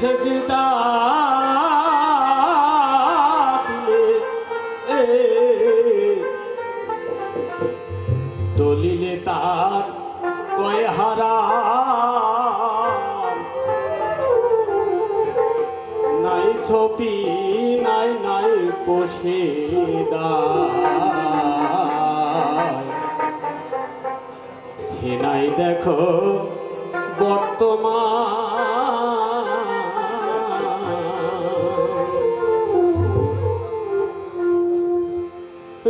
সেজদা দলিলে তার কয় হারা। নাই ছবি নাই নাই পোষে সে নাই দেখো বর্তমান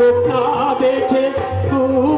রক্ষা দেখে খুব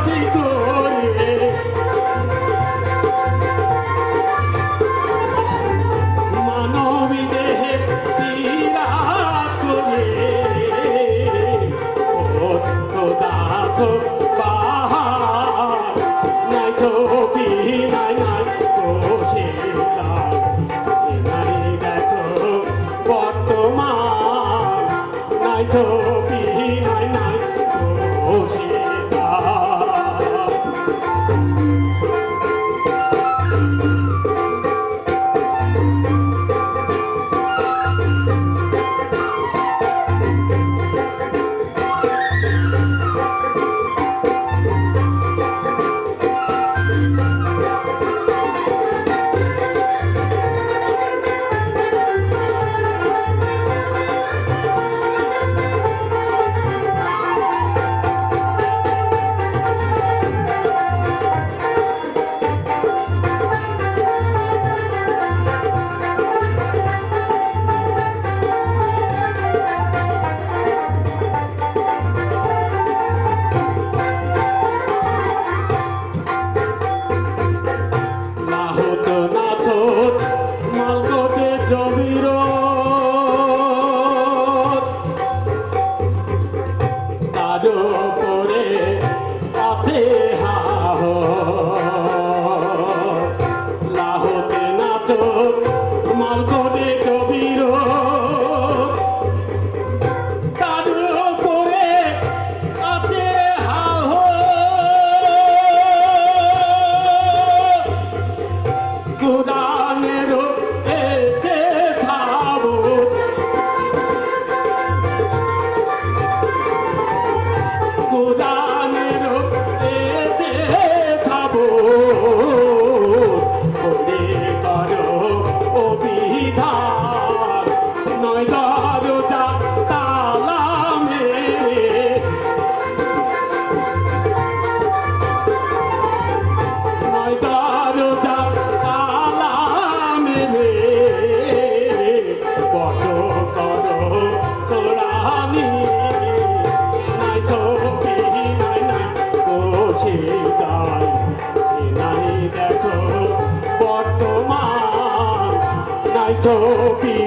নাই নাই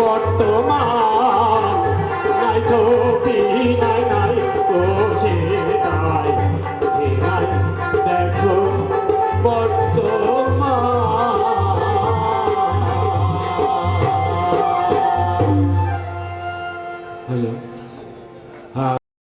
বর্তমান নাই ছবি